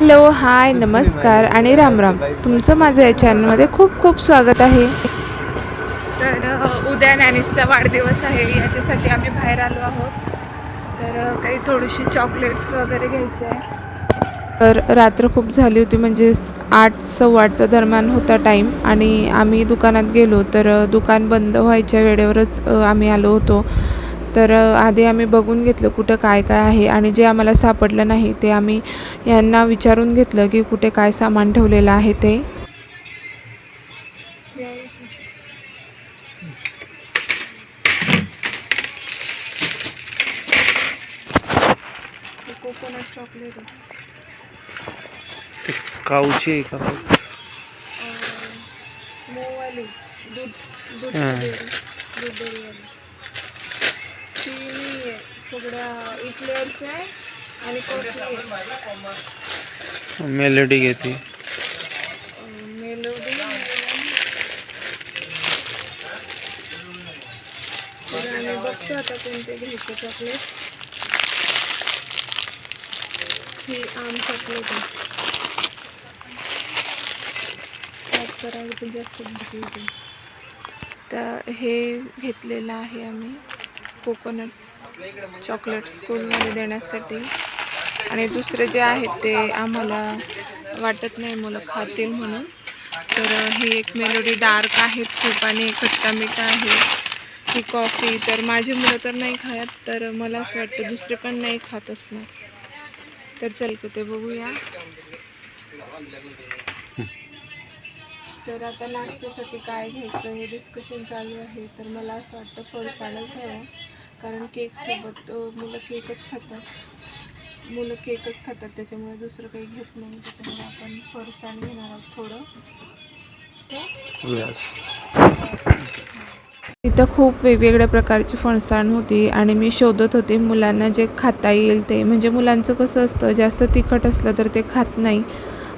Hello hi नमस्कार आणि रामराम. तुमचं माझं या चॅनलमध्ये खूप खूप स्वागत आहे. तर उद्या नॅनिसचा वाढदिवस आहे. याच्यासाठी आम्ही बाहेर आलो आहोत. तर काही थोडीशी चॉकलेट्स वगैरे घ्यायचे आहे. तर रात्र खूप झाली होती म्हणजे आठ सव्वा आठचा दरम्यान होता टाईम आणि आम्ही दुकानात गेलो तर दुकान बंद व्हायच्या वेळेवरच आम्ही आलो होतो. तर आधी आम्ही बघून घेतलं कुठं काय काय आहे आणि जे आम्हाला सापडलं नाही ते आम्ही यांना विचारून घेतलं की कुठे काय सामान ठेवलेलं आहे ते. Coconut chocolate. काऊची आहे का? मोवाली दूध दूध हा. दूध नाही आहे सगळ्या इक्लेअर्स आहे. आणि मेलोडी घेते. मेलोडी. बघतो आता कोणते घ्यायचे चॉकलेट ही आम चॉकलेट आहे. स्वॅप करायला पण जास्त होते. तर हे घेतलेलं आहे आम्ही. कोकोनट चॉकलेट स्कूलमध्ये देण्यासाठी. आणि दुसरे जे आहेत ते आम्हाला वाटत नाही मुलं खातील म्हणून. तर ही एक मेलोडी डार्क आहेत खूप आणि खट्टा मिठा आहे. ही कॉफी तर माझी मुलं तर नाही खात तर मला असं वाटतं दुसरे पण नाही खात असणार. तर चलायचं ते बघूया. तर आता नाश्त्यासाठी काय घ्यायचं हे डिस्कशन चालू आहे. तर मला असं वाटतं फरसाणच घ्यावं. कारण केकसोबत मुलं केकच खातात. मुलं केकच खातात त्याच्यामुळे दुसरं काही घेत नाही. त्याच्यामुळे आपण फरसाण घेणार आहोत थोडं. यस इथं खूप वेगवेगळ्या प्रकारची फणसाण होती आणि मी शोधत होते मुलांना जे खाता येईल ते. म्हणजे मुलांचं कसं असतं जास्त तिखट असलं तर ते खात नाही.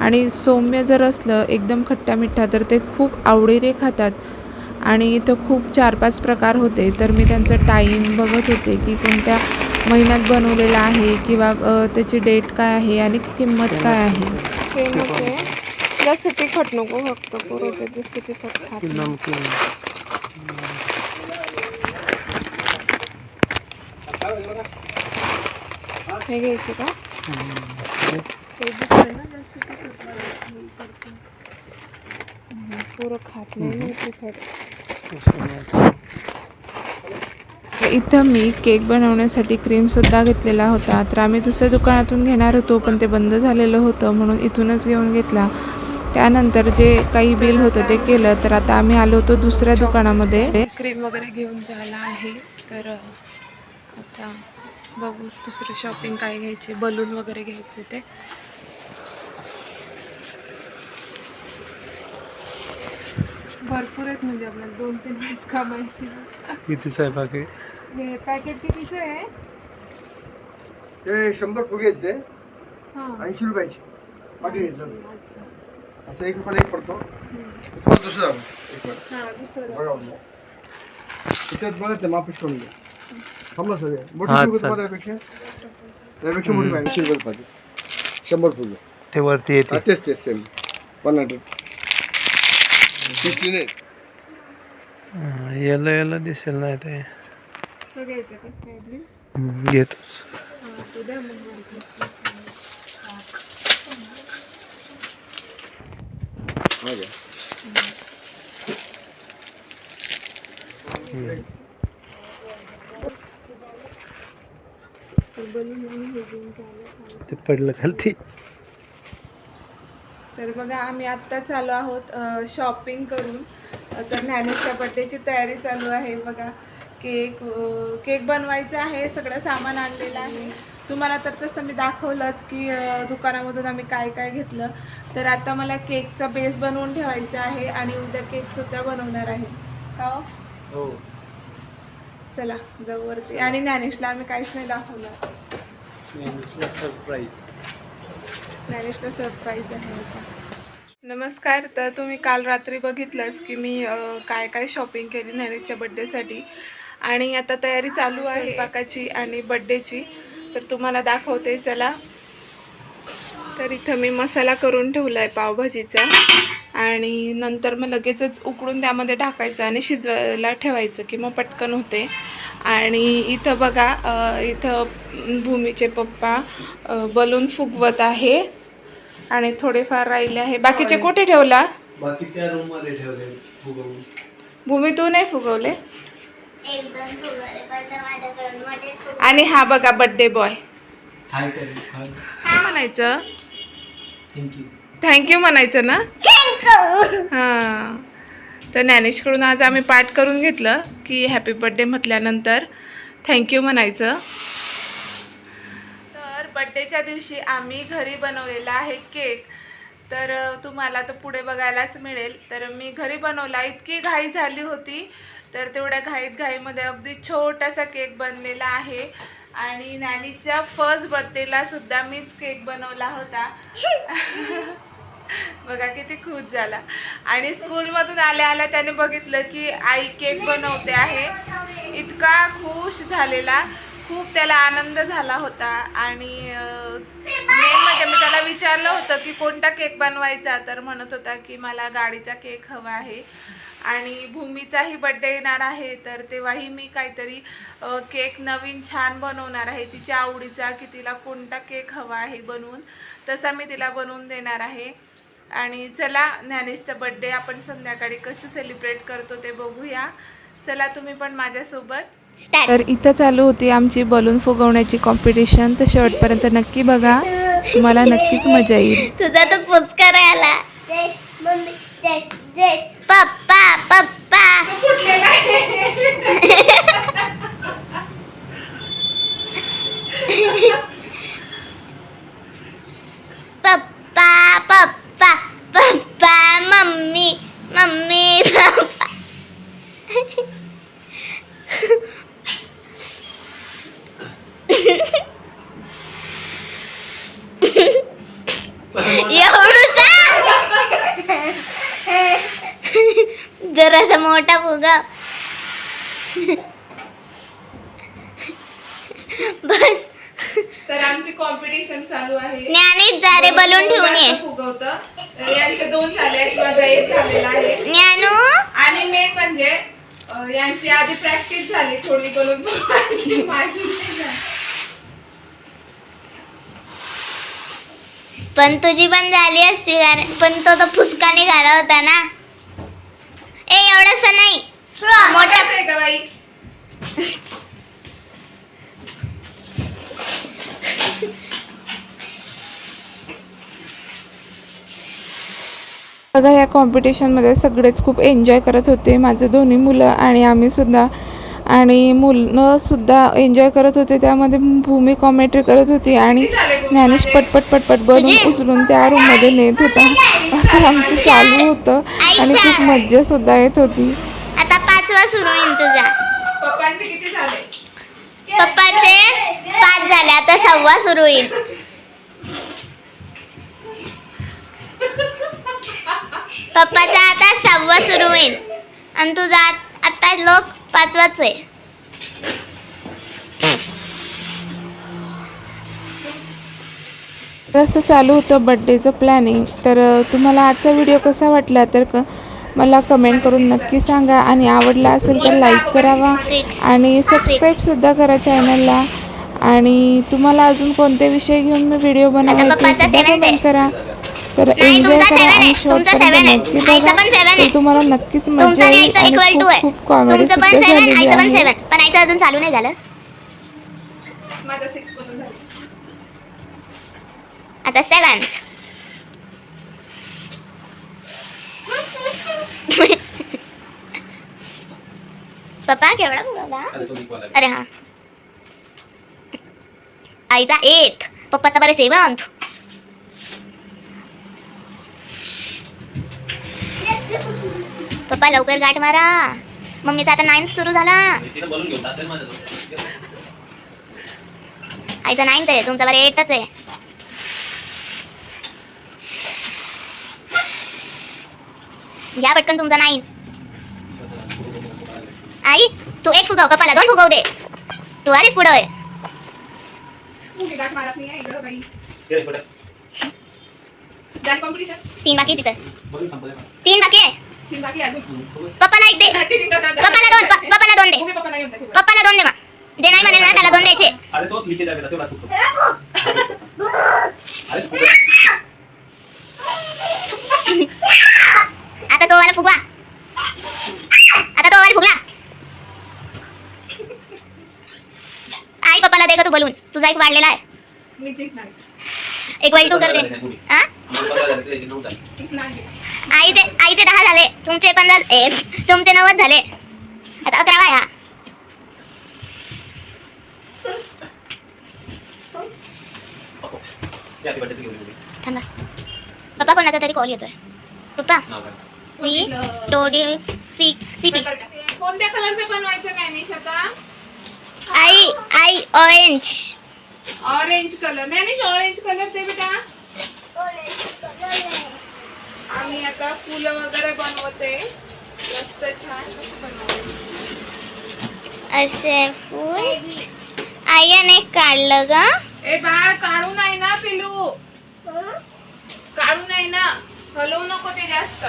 आणि सौम्य जर असलं एकदम खट्टा मिठ्ठा तर ते खूप आवडीने खातात. आणि इथं खूप चार पाच प्रकार होते. तर मी त्यांचं टाईम बघत होते की कोणत्या महिन्यात बनवलेलं आहे किंवा त्याची डेट काय आहे आणि किंमत काय आहे. जास्त तिखट नको फक्त पुरवते जास्त तिखट हे घ्यायचं का? ते दुसरं ना जास्त तिखट लागत नाही इकडचं. हम्म, पुरं खात नाही तिखट. इथं मी केक बनवण्यासाठी क्रीमसुद्धा घेतलेला होता. तर आम्ही दुसऱ्या दुकानातून घेणार होतो पण ते बंद झालेलं होतं म्हणून इथूनच घेऊन घेतला. त्यानंतर जे काही बिल होतं ते केलं. तर आता आम्ही आलो होतो दुसऱ्या दुकानामध्ये. क्रीम वगैरे घेऊन झाला आहे. तर आता बघू दुसरं शॉपिंग काय घ्यायचे बलून वगैरे घ्यायचे ते. भरपूर आहेत म्हणजे आपल्याला दोन तीन वेळेस का माहिती कितीच आहे बाकी? हे पॅकेट कितीचं आहे? ते शंभर फुगे आहेत ते. हाँ. ऐंशी रुपयाचे. पाकिट घ्यायचं अच्छा. असं एक रुपयाला एक पडतो. हम्म. तुम्हाला दुसरं दाखवतो. एक मिनिट. हाँ दुसरं बघा दाखव. आपलं. त्याच्यात बघा ते मापिश करून घ्या. थांबला सगळे. मोठी हा, फुगे चालेल. त्यापेक्षा त्यापेक्षा मोठी पाहिजे. ऐंशी रुपये पाकिट शंभर फुगे. ते वरती येते तेच तेच सेम. One hundred. फिफ्टी नाही याला याला दिसेल नाही ते. घेतच. हां तो द्या मग वरचं. हा घ्या तर बलून आणि हे घेऊन चालू ते पडलं खालती तर बघा आम्ही आत्ताच आलो आहोत शॉपिंग करून. तर ज्ञानेशच्या बड्डेची तयारी चालू आहे बघा. केक केक बनवायचा आहे सगळं सामान आणलेलं आहे. तुम्हाला तर तसं मी दाखवलंच की दुकानामधून आम्ही काय काय घेतलं. तर आता मला केकचा बेस बनवून ठेवायचा आहे आणि उद्या केकसुद्धा बनवणार आहे. का हो? हो. चला वरती. आणि ज्ञानेशला आम्ही काहीच नाही दाखवलं. सरप्राईज ज्ञानेशला सरप्राईज आहे. नमस्कार तर तुम्ही काल रात्री बघितलंच की मी काय काय शॉपिंग केली ज्ञानेशच्या बड्डेसाठी आणि आता तयारी चालू आहे स्वयंपाकाची आणि बड्डेची तर तुम्हाला दाखवते चला. तर इथं मी मसाला करून ठेवला आहे पावभाजीचा. आणि नंतर मग लगेचच उकडून त्यामध्ये टाकायचं आणि शिजवायला ठेवायचं की मग पटकन होते. आणि इथं बघा इथं भूमीचे पप्पा बलून फुगवत आहे आणि थोडेफार राहिले आहे. बाकीचे कुठे ठेवला? बाकी त्या रूममध्ये ठेवले फुगवून. भूमी तू नाही फुगवले? आणि हा बघा बड्डे बॉय हाय करू हाय काय म्हणायचं? थँक्यू थँक्यू म्हणायचं ना? हां. तर ज्ञानेशकडून आज आम्ही पाठ करून घेतलं की हॅपी बड्डे म्हटल्यानंतर थँक्यू म्हणायचं. बड्डेच्या दिवशी आम्ही घरी बनवलेला आहे केक. तर तुम्हाला तर पुढे बघायलाच मिळेल. तर मी घरी बनवला. इतकी घाई झाली होती. तर तेवढ्या घाईत घाईमध्ये अगदी छोटासा केक बनलेला आहे. आणि नॅनीच्या फर्स्ट बर्थडेला सुद्धा मीच केक बनवला होता. बघा किती खुश झाला. आणि स्कूलमधून आल्या आल्या त्याने बघितलं की आई केक बनवते आहे. इतका खुश झालेला. खूप त्याला आनंद झाला होता आणि मेन म्हणजे मी त्याला विचारलं होतं की कोणता केक बनवायचा तर म्हणत होता की मला गाडीचा केक हवा आहे आणि भूमीचाही बड्डे येणार आहे तर तेव्हाही मी काहीतरी केक नवीन छान बनवणार आहे तिच्या आवडीचा की तिला कोणता केक हवा आहे बनवून तसा मी तिला बनवून देणार आहे. आणि चला ज्ञानेशचा बड्डे आपण संध्याकाळी कसं सेलिब्रेट करतो ते बघूया. चला तुम्ही पण माझ्यासोबत तर इथं चालू होती आमची बलून फुगवण्याची कॉम्पिटिशन तर शेवटपर्यंत नक्की बघा. तुम्हाला नक्कीच मजा येईल. तुझा तर पुचकार आला. पप्पा पप्पा पप्पा पप्पा मम्मी मम्मी पप्पा एवढूसा जरासा मोठा फुगा. बस. तर आमची कॉम्पिटिशन चालू आहे. ज्ञानी जा रे बलून ठेवून ये. फुगवतं यांचे दोन झाले आहेत माझा एक झालेला आहे. ज्ञानू? आणि मेन म्हणजे यांची आधी प्रॅक्टिस झाली थोडी बलून फुगवायची माझी नाही झाली. पण तुझी पण झाली असती कारण पण तो तो फुसका निघाला होता ना. ए एवढस नाही. मोठा. आहे का बाई? बघा या कॉम्पिटिशनमध्ये सगळेच खूप एन्जॉय करत होते. माझे दोन्ही मुलं आणि आम्ही सुद्धा. आणि मुलं सुद्धा एन्जॉय करत होते. त्यामध्ये भूमी कॉमेंट्री करत होती आणि ज्ञानेश पटपट पटपट बनवून उचलून त्या रूममध्ये नेत होता. असं आमचं चालू होतं आणि खूप मज्जा सुद्धा येत होती. आता पाचवा सुरू होईल तुझा. पप्पांचे किती झाले? पप्पाचे पाच झाले. आता सहावा सुरू होईल. पप्पाचा आता सहावा सुरू होईल. आणि तुझा आत- आता लोक पाचवाच आहे. तर असं चालू होतं बड्डेचं प्लॅनिंग तर तुम्हाला आजचा व्हिडिओ कसा वाटला? तर क मला कमेंट करून नक्की सांगा. आणि आवडला असेल तर लाईक करावा. आणि सबस्क्राईबसुद्धा करा चॅनलला आणि तुम्हाला अजून कोणते विषय घेऊन मी व्हिडिओ बनवायचे सुद्धा. कमेंट करा. तर नाही, एन्जॉय तुमचा करा आणि आहे. तुमचा seven शेवटपर्यंत आहे. नक्की आईचा बघा. पण seven आहे. तर तुम्हाला नक्कीच तुमचा मजा येईल आणि इक्वल टू खूप आहे. खूप कॉमेडी तुमचं पण सुद्धा सेवन झालेली आईचं पण आहे. सेवन पण आईचं अजून चालू नाही झालं. आता सेवन पप्पा केवढा बोलवला अरे हा. आईचा एट पप्पाचा बरे सेवंथ पप्पा लवकर गाठ मारा. मम्मीचा आता नाईन्थ सुरू झाला. आईचा नाईन्थ आहे तुमचा बरे एटच आहे. घ्या पटकन तुमचा नाईन आई तू एक फुगव कपाला दोन फुगव दे. तू आधीच पुढं आहे तीन बाकी तिथं. तीन बाकी आहे? पप्पाला एक दे. पप्पाला दोन प- पप्पाला दोन दे. पप्पाला दोन दे मग जे नाही म्हणेल ना त्याला दोन द्यायचे. अरे तोच लिखे जावे तसे वाचतो अरे तू आता तो वाला फुगवा. आता तो वाला फुगला. आई पप्पाला दे का तू बोलून. तुझा एक वाढलेला आहे. मी. एक वाईट तू कर दे हा. आईचे आईचे दहा झाले. तुमचे पंधरा ए, तुमचे नव्वद झाले. आता अकरावा हा. थांबा. पप्पा कोणाचा तरी कॉल येतोय. पप्पा? मी सी सी पी कोणत्या कलरचं बनवायचं आई आई orange orange colour Dnyanesh orange colour दे बेटा. आम्ही आता फुलं वगैरे बनवते. मस्त छान. कशी बनवते? असे फूल. आईने काढलं ग. ए बाळ काढू नाही ना पिलू. काढू नाही ना. हलवू नको ते जास्त.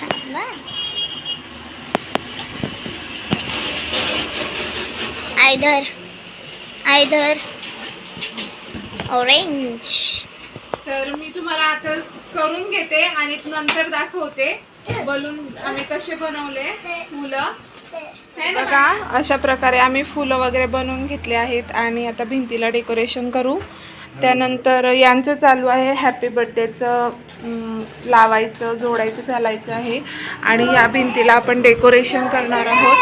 थांबा. आयदर आयदर ऑरेंज तर मी तुम्हाला आता करून घेते आणि नंतर दाखवते. बलून आम्ही कसे बनवले फुलं. है ना बघा अशा प्रकारे आम्ही फुलं वगैरे बनवून घेतले आहेत आणि आता भिंतीला डेकोरेशन करू. त्यानंतर यांचं चालू आहे हॅपी बड्डेचं लावायचं जोडायचं चालायचं आहे. आणि या भिंतीला आपण डेकोरेशन करणार आहोत.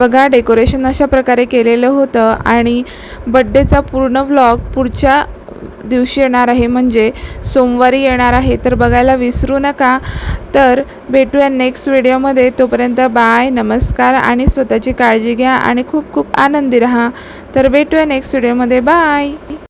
बघा डेकोरेशन अशा प्रकारे केलेलं होतं आणि बड्डेचा पूर्ण व्लॉग पुढच्या दिवशी येणार आहे म्हणजे सोमवारी येणार आहे. तर बघायला विसरू नका. तर भेटूया नेक्स्ट व्हिडिओमध्ये तोपर्यंत बाय नमस्कार आणि स्वतःची काळजी घ्या आणि खूप खूप आनंदी राहा. तर भेटूया नेक्स्ट व्हिडिओमध्ये बाय